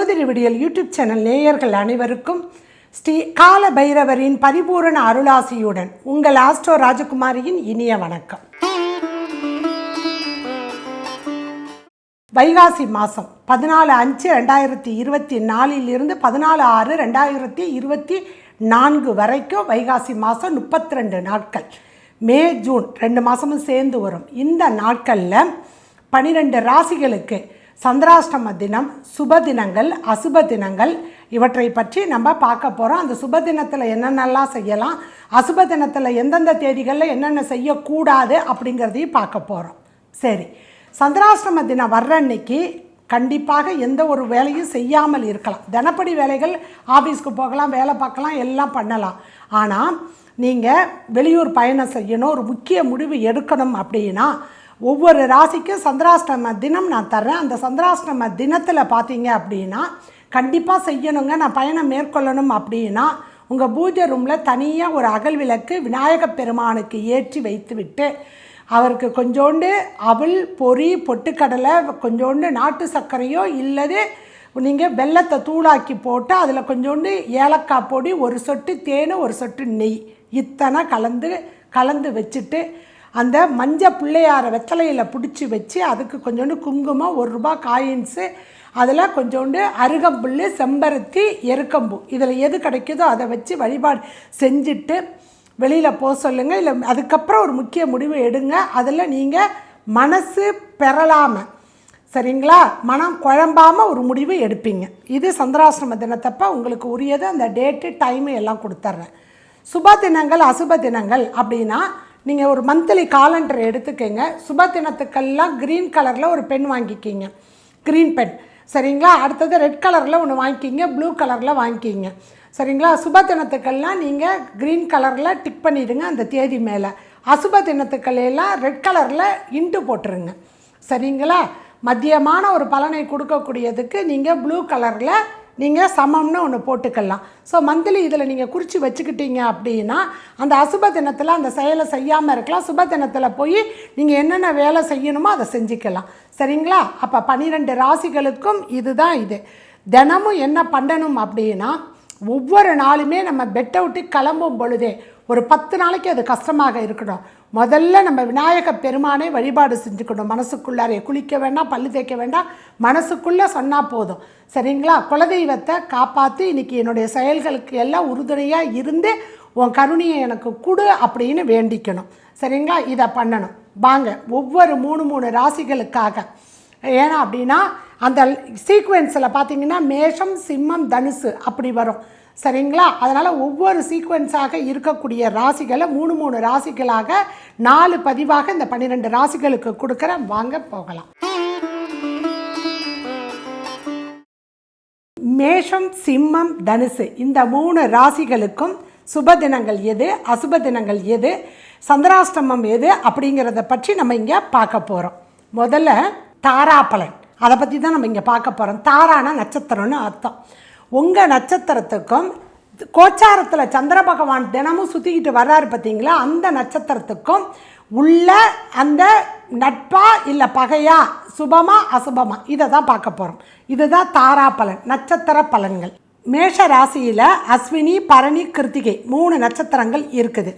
ஜோதிட விடியல் YouTube channel நேயர்கள் அனைவருக்கும் ஸ்ரீ கால பைரவரின் பரிபூரண அருளாசியுடன் உங்கள் ஆஸ்ட்ரோ ராஜகுமாரியின் இனிய வணக்கம். வைகாசி மாதம் பதினாலு அஞ்சு ரெண்டாயிரத்தி இருபத்தி நாலிலிருந்து பதினாலு ஆறு ரெண்டாயிரத்தி இருபத்தி நான்கு வரைக்கும் வைகாசி மாதம் முப்பத்தி ரெண்டு நாட்கள். மே ஜூன் ரெண்டு மாதமும் சேர்ந்து வரும். இந்த நாட்களில் பனிரெண்டு ராசிகளுக்கு சந்திராஷ்டம தினம் சுப தினங்கள் அசுப தினங்கள் இவற்றை பற்றி நம்ம பார்க்க போகிறோம் அந்த சுப தினத்தில் என்னென்னலாம் செய்யலாம் அசுப தினத்தில் எந்தெந்த தேதிகளில் என்னென்ன செய்யக்கூடாது அப்படிங்கிறதையும் பார்க்க போகிறோம் சரி சந்திராஷ்டம தினம் வர்ற அன்னைக்கு கண்டிப்பாக எந்த ஒரு வேலையும் செய்யாமல் இருக்கலாம். தினப்படி வேலைகள் ஆஃபீஸ்க்கு போகலாம் வேலை பார்க்கலாம் எல்லாம் பண்ணலாம். ஆனால் நீங்கள் வெளியூர் பயணம் செய்யணும் ஒரு முக்கிய முடிவு எடுக்கணும் அப்படின்னா ஒவ்வொரு ராசிக்கும் சந்திராஷ்டம தினம் நான் தர்றேன். அந்த சந்திராஷ்டம தினத்தில் பார்த்தீங்க அப்படின்னா கண்டிப்பாக செய்யணுங்க. நான் பயணம் மேற்கொள்ளணும் அப்படின்னா உங்கள் பூஜை ரூமில் தனியாக ஒரு அகல் விளக்கு விநாயகப் பெருமானுக்கு ஏற்றி வைத்துவிட்டு அவருக்கு கொஞ்சோண்டு அவள் பொரி பொட்டுக்கடலை கொஞ்சோண்டு நாட்டு சர்க்கரையோ இல்லது நீங்கள் வெள்ளத்தை தூளாக்கி போட்டு அதில் கொஞ்சோண்டு ஏலக்காய் பொடி ஒரு சொட்டு தேன் ஒரு சொட்டு நெய் இத்தனை கலந்து கலந்து வச்சுட்டு அந்த மஞ்சள் பிள்ளையார வெத்தலையில் பிடிச்சி வச்சு அதுக்கு கொஞ்சோண்டு குங்குமம் ஒரு ரூபா காயின்ஸு அதில் கொஞ்சோண்டு அருகம்புல் செம்பருத்தி எருக்கம்பூ. இதில் எது கிடைக்குதோ அதை வச்சு வழிபாடு செஞ்சுட்டு வெளியில் போக சொல்லுங்கள் இல்லை அதுக்கப்புறம் ஒரு முக்கிய முடிவு எடுங்க. அதில் நீங்கள் மனசு பெறலாமல் சரிங்களா? மனம் குழம்பாமல் ஒரு முடிவு எடுப்பீங்க. இது சந்திராசிரம தினத்தப்ப உங்களுக்கு உரியது. அந்த டேட்டு டைமு எல்லாம் கொடுத்துட்றேன் சுப தினங்கள் அசுப தினங்கள் அப்படின்னா நீங்கள் ஒரு மந்த்லி காலண்டர் எடுத்துக்கங்க. சுப தினத்துக்கெல்லாம் க்ரீன் கலரில் ஒரு பென் வாங்கிக்கிங்க. க்ரீன் பென் சரிங்களா? அடுத்தது ரெட் கலரில் ஒன்று வாங்கிக்கிங்க. ப்ளூ கலரில் வாங்கிக்கிங்க. சரிங்களா? சுப தினத்துக்கெல்லாம் நீங்கள் க்ரீன் கலரில் டிக் பண்ணிவிடுங்க அந்த தேதி மேலே. அசுப தினத்துக்களெல்லாம் ரெட் கலரில் இன்ட்டு போட்டுருங்க. சரிங்களா? மத்தியமான ஒரு பலனை கொடுக்கக்கூடியதுக்கு நீங்கள் ப்ளூ கலரில் நீங்கள் சமம்னு ஒன்று போட்டுக்கலாம். ஸோ மந்த்லி இதில் நீங்கள் குறித்து வச்சுக்கிட்டீங்க அப்படின்னா அந்த அசுப தினத்தில் அந்த செயலை செய்யாமல் இருக்கலாம். சுப தினத்தில் போய் நீங்கள் என்னென்ன வேலை செய்யணுமோ அதை செஞ்சுக்கலாம். சரிங்களா? அப்போ பன்னிரெண்டு ராசிகளுக்கும் இதுதான் இது. தினமும் என்ன பண்ணணும் அப்படின்னா ஒவ்வொரு நாளுமே நம்ம பெட்டை விட்டு கிளம்பும் பொழுதே ஒரு பத்து நாளைக்கு அது கஷ்டமாக இருக்கணும். முதல்ல நம்ம விநாயக பெருமானை வழிபாடு செஞ்சுக்கணும். மனசுக்குள்ளாரே குளிக்க வேண்டாம் பல்லு தேய்க்க வேண்டாம். மனசுக்குள்ளே சொன்னால் போதும். சரிங்களா? குலதெய்வத்தை காப்பாற்றி இன்றைக்கி என்னுடைய செயல்களுக்கு எல்லாம் உறுதுணையாக இருந்து உன் கருணையை எனக்கு கொடு அப்படின்னு வேண்டிக்கணும். சரிங்களா? இதை பண்ணணும். வாங்க ஒவ்வொரு மூணு மூணு ராசிகளுக்காக. ஏன்னா அப்படின்னா அந்த சீக்வென்ஸில் பார்த்தீங்கன்னா மேஷம் சிம்மம் தனுசு அப்படி வரும். சரிங்களா? அதனால் ஒவ்வொரு சீக்வன்ஸாக இருக்கக்கூடிய ராசிகளை மூணு மூணு ராசிகளாக நாலு பதிவாக இந்த பன்னிரெண்டு ராசிகளுக்கு கொடுக்குறேன். வாங்க போகலாம். மேஷம் சிம்மம் தனுசு. இந்த மூணு ராசிகளுக்கும் சுப தினங்கள் எது அசுப தினங்கள் எது சந்திராஷ்டமம் எது அப்படிங்கிறத பற்றி நம்ம இங்கே பார்க்க போகிறோம் முதல்ல தாராபலன். அதை பற்றி தான் நம்ம இங்கே பார்க்க போகிறோம் தாரான நட்சத்திரம்னு அர்த்தம். உங்கள் நட்சத்திரத்துக்கும் கோச்சாரத்தில் சந்திர பகவான் தினமும் சுற்றிக்கிட்டு வர்றாரு பார்த்தீங்களா அந்த நட்சத்திரத்துக்கும் உள்ள அந்த நட்பா இல்லை பகையா? சுபமா அசுபமா? இதை தான் பார்க்க போகிறோம் இதுதான் தாரா பலன் நட்சத்திர பலன்கள். மேஷ ராசியில் அஸ்வினி பரணி கிருத்திகை மூணு நட்சத்திரங்கள் இருக்குது.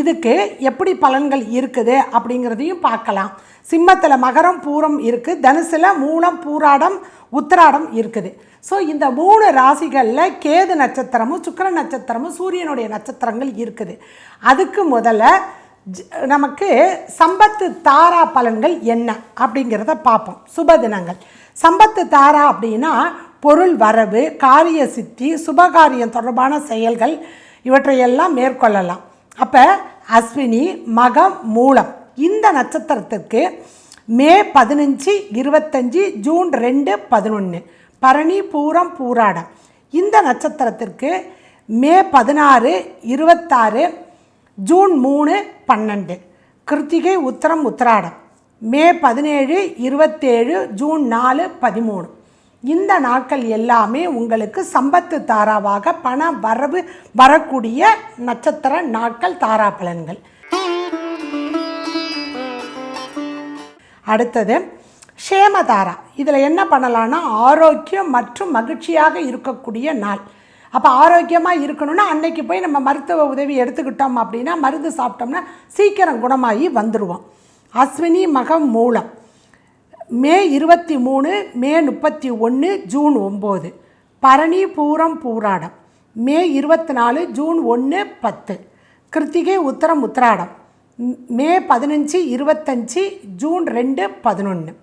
இதுக்கு எப்படி பலன்கள் இருக்குது அப்படிங்கிறதையும் பார்க்கலாம். சிம்மத்தில் மகரம் பூரம் இருக்குது தனுசில் மூலம் பூராடம் உத்திராடம் இருக்குது. ஸோ இந்த மூணு ராசிகளில் கேது நட்சத்திரமும் சுக்கிர நட்சத்திரமும் சூரியனுடைய நட்சத்திரங்கள் இருக்குது. அதுக்கு முதல்ல ஜ- நமக்கு சம்பத்து தாரா பலன்கள் என்ன அப்படிங்கிறத பார்ப்போம். சுப தினங்கள். சம்பத்து தாரா அப்படின்னா பொருள் வரவு காரிய சித்தி சுபகாரியம் தொடர்பான செயல்கள் இவற்றையெல்லாம் மேற்கொள்ளலாம். அப்போ அஸ்வினி மகம் மூலம் இந்த நட்சத்திரத்திற்கு மே பதினஞ்சு இருபத்தஞ்சி ஜூன் ரெண்டு பதினொன்று பரணி பூரம் பூராடம். இந்த நட்சத்திரத்திற்கு மே பதினாறு இருபத்தாறு ஜூன் மூணு பன்னெண்டு. கிருத்திகை உத்தரம் உத்திராடம். மே பதினேழு இருபத்தேழு ஜூன் நாலு பதிமூணு. இந்த நாட்கள் எல்லாமே உங்களுக்கு சம்பத்து தாராவாக பண வரவு வரக்கூடிய நட்சத்திர நாட்கள் தாரா பலன்கள். அடுத்தது ஷேமதாரா இதில் என்ன பண்ணலான்னா ஆரோக்கியம் மற்றும் மகிழ்ச்சியாக இருக்கக்கூடிய நாள். அப்போ ஆரோக்கியமாக இருக்கணும்னா அன்னைக்கு போய் நம்ம மருத்துவ உதவி எடுத்துக்கிட்டோம் அப்படின்னா மருந்து சாப்பிட்டோம்னா சீக்கிரம் குணமாகி வந்துடுவோம் அஸ்வினி மகம் மூலம். மே இருபத்தி மூணு மே முப்பத்தி ஒன்று ஜூன் ஒம்பது. பரணி பூரம் பூராடம். மே இருபத்தி நாலு ஜூன் ஒன்று பத்து. கிருத்திகை உத்தரம் உத்திராடம். மே பதினஞ்சு இருபத்தஞ்சி ஜூன் ரெண்டு பதினொன்று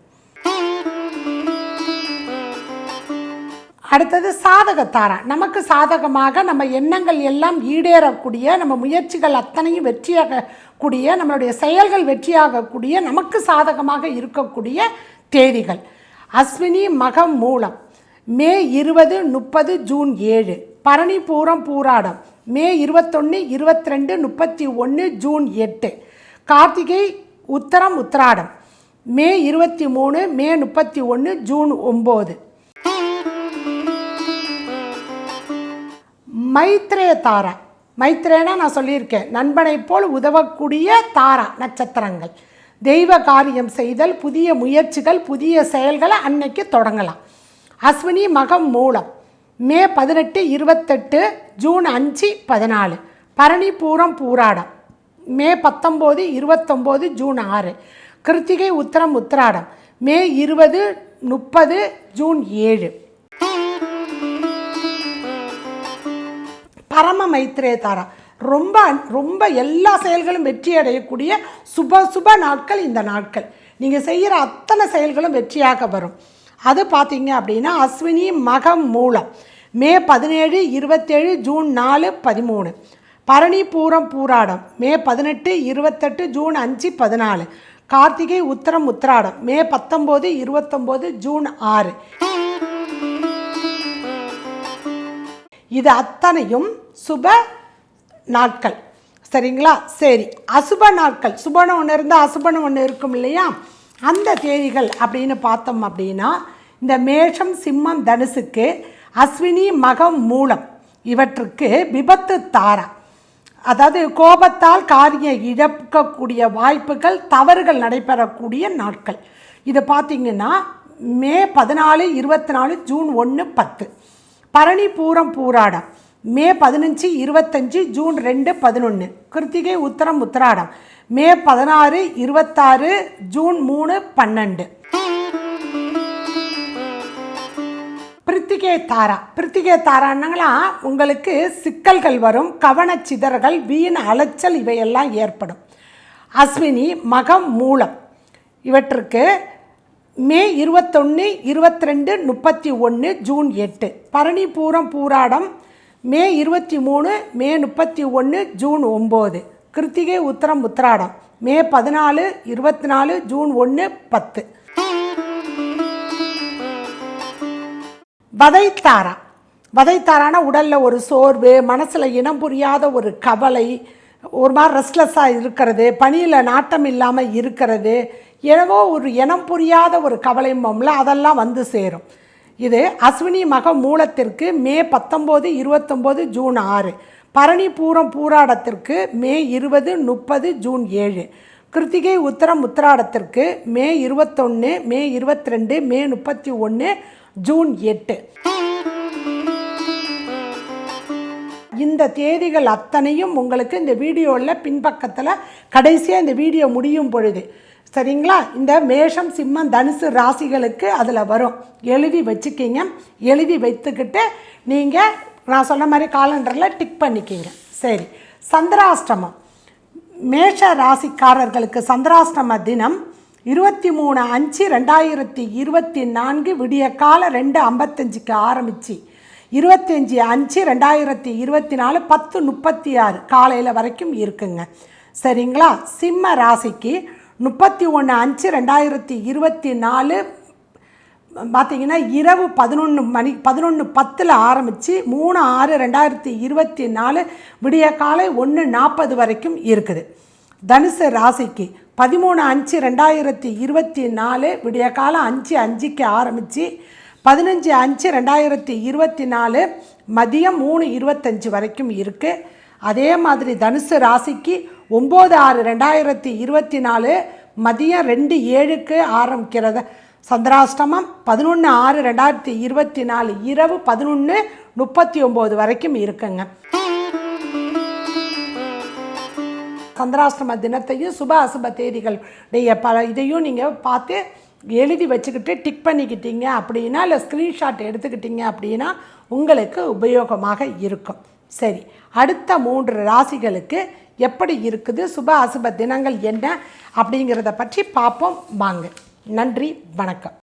அடுத்தது சாதகத்தாரா. நமக்கு சாதகமாக நம்ம எண்ணங்கள் எல்லாம் ஈடேறக்கூடிய நம்ம முயற்சிகள் அத்தனையும் வெற்றியாகக்கூடிய நம்மளுடைய செயல்கள் வெற்றியாகக்கூடிய நமக்கு சாதகமாக இருக்கக்கூடிய தேதிகள். அஸ்வினி மகம் மூலம் மே இருபது முப்பது ஜூன் ஏழு. பரணி பூரம் பூராடம் மே இருபத்தொன்று இருபத்தி ரெண்டு முப்பத்தி ஒன்று ஜூன் எட்டு. கார்த்திகை உத்தரம் உத்திராடம் மே இருபத்தி மூணு மே முப்பத்தி ஒன்று ஜூன் ஒம்பது. மைத்ரே தாரா. மைத்ரேனா நான் சொல்லியிருக்கேன். நண்பனைப் போல் உதவக்கூடிய தாரா நட்சத்திரங்கள். தெய்வ காரியம் செய்தல் புதிய முயற்சிகள் புதிய செயல்களை அன்னைக்கு தொடங்கலாம். அஸ்வினி மகம் மூலம் மே பதினெட்டு இருபத்தெட்டு ஜூன் அஞ்சு பதினாலு. பரணி பூரம் பூராடம் மே பத்தொம்போது இருபத்தொம்போது ஜூன் ஆறு. கிருத்திகை உத்தரம் உத்திராடம் மே இருபது முப்பது ஜூன் ஏழு. பரம மைத்ரே தாரா ரொம்ப ரொம்ப எல்லா செயல்களும் வெற்றி அடையக்கூடிய சுப சுப நாட்கள் இந்த நாட்கள். நீங்கள் செய்கிற அத்தனை செயல்களும் வெற்றியாக வரும். அது பார்த்தீங்க அப்படின்னா அஸ்வினி மகம் மூலம். மே பதினேழு இருபத்தேழு ஜூன் நாலு பதிமூணு. பரணி பூரம் பூராடம். மே பதினெட்டு இருபத்தெட்டு ஜூன் அஞ்சு பதினாலு. கார்த்திகை உத்தரம் உத்திராடம். மே பத்தொம்போது இருபத்தொம்போது ஜூன் ஆறு. இது அத்தனையும் சுப நாட்கள். சரிங்களா? சரி. அசுப நாட்கள். சுபனம் ஒன்று இருந்தால் அசுபனம் ஒன்று இருக்கும் இல்லையா? அந்த தேதிகள் அப்படின்னு பார்த்தோம் அப்படின்னா இந்த மேஷம் சிம்மம் தனுசுக்கு அஸ்வினி மகம் மூலம் இவற்றுக்கு விபத்து தாரா. அதாவது கோபத்தால் காரியம் இழக்கக்கூடிய வாய்ப்புகள் தவறுகள் நடைபெறக்கூடிய நாட்கள். இது பார்த்திங்கன்னா மே பதினாலு இருபத்தி நாலு ஜூன் ஒன்று பத்து. பரணி பூரம் பூராடம். மே பதினஞ்சு இருபத்தஞ்சு ஜூன் ரெண்டு பதினொன்று கிருத்திகை உத்தரம் உத்தராடம். மே பதினாறு இருபத்தாறு ஜூன் மூணு பன்னெண்டு. பிரித்திகை தாரா. பிரித்திகை தாரான்னாங்களா? உங்களுக்கு சிக்கல்கள் வரும் கவனச்சிதறல் வீண் அலைச்சல் இவையெல்லாம் ஏற்படும். அஸ்வினி மகம் மூலம். இவற்றுக்கு மே இருபத்தொன்று இருபத்தி ரெண்டு முப்பத்தி ஒன்று ஜூன் எட்டு. பரணி பூரம் பூராடம் மே இருபத்தி மூணு மே முப்பத்தி ஒன்று ஜூன் ஒம்பது. கிருத்திகை உத்தரம் உத்திராடம். மே பதினாலு இருபத்தி நாலு ஜூன் ஒன்று பத்து. வதைத்தாரா. வதைத்தாரான உடலில் ஒரு சோர்வு மனசில் இனம் புரியாத ஒரு கவலை ஒரு மாதிரி ரெஸ்ட்லெஸ்ஸாக இருக்கிறது பணியில் நாட்டம் இல்லாமல் இருக்கிறது எனவோ ஒரு இனம் புரியாத ஒரு கவலைம்போம்ல அதெல்லாம் வந்து சேரும். இது அஸ்வினி மக மூலத்திற்கு மே பத்தொம்போது இருபத்தொம்போது ஜூன் ஆறு. பரணி பூரம் பூராடத்திற்கு மே இருபது முப்பது ஜூன் ஏழு. கிருத்திகை உத்தரம் உத்திராடத்திற்கு மே இருபத்தொன்று மே இருபத்தி ரெண்டு மே முப்பத்தி ஒன்று ஜூன் எட்டு. இந்த தேதிகள் அத்தனையும் உங்களுக்கு இந்த வீடியோவில் பின்பக்கத்தில் கடைசியாக இந்த வீடியோ முடியும் பொழுது. சரிங்களா? இந்த மேஷம் சிம்மம் தனுசு ராசிகளுக்கு அதில் வரும். எழுதி வச்சுக்கிங்க. எழுதி வைத்துக்கிட்டு நீங்கள் நான் சொன்ன மாதிரி காலண்டரில் டிக் பண்ணிக்கிங்க. சரி. சந்திராஷ்டமம். மேஷ ராசிக்காரர்களுக்கு சந்திராஷ்டம தினம் இருபத்தி மூணு அஞ்சு ரெண்டாயிரத்தி இருபத்தி நான்கு விடிய கால ரெண்டு ஐம்பத்தஞ்சுக்கு ஆரம்பித்து இருபத்தஞ்சி அஞ்சு ரெண்டாயிரத்தி இருபத்தி நாலு பத்து முப்பத்தி ஆறு காலையில் வரைக்கும் இருக்குங்க. சரிங்களா? சிம்ம ராசிக்கு முப்பத்தி ஒன்று அஞ்சு ரெண்டாயிரத்தி இருபத்தி நாலு பார்த்தீங்கன்னா இரவு பதினொன்று மணி பதினொன்று பத்தில் ஆரம்பித்து மூணு ஆறு ரெண்டாயிரத்தி இருபத்தி நாலு விடிய காலை ஒன்று நாற்பது வரைக்கும் இருக்குது. தனுசு ராசிக்கு பதிமூணு அஞ்சு ரெண்டாயிரத்தி இருபத்தி நாலு விடிய காலம் அஞ்சு அஞ்சுக்கு ஆரம்பித்து பதினஞ்சு அஞ்சு ரெண்டாயிரத்தி இருபத்தி நாலு மதியம் மூணு இருபத்தஞ்சு வரைக்கும் இருக்குது அதே மாதிரி தனுசு ராசிக்கு ஒம்பது ஆறு ரெண்டாயிரத்தி இருபத்தி நாலு மதியம் ரெண்டு ஏழுக்கு ஆரம்பிக்கிறத. சந்திராஷ்டமம் பதினொன்று ஆறு ரெண்டாயிரத்தி இருபத்தி நாலு இரவு பதினொன்று முப்பத்தி ஒம்பது வரைக்கும் இருக்குங்க. சந்திராஷ்டம தினத்தையும் சுப அசுப தேதிகளுடைய பல இதையும் நீங்கள் பார்த்து எழுதி வச்சுக்கிட்டு டிக் பண்ணிக்கிட்டீங்க அப்படின்னா இல்லை ஸ்க்ரீன்ஷாட் எடுத்துக்கிட்டீங்க அப்படின்னா உங்களுக்கு உபயோகமாக இருக்கும். சரி அடுத்த மூன்று ராசிகளுக்கு எப்படி இருக்குது சுப அசுப தினங்கள் என்ன அப்படிங்கிறத பற்றி பார்ப்போம். வாங்க. நன்றி வணக்கம்.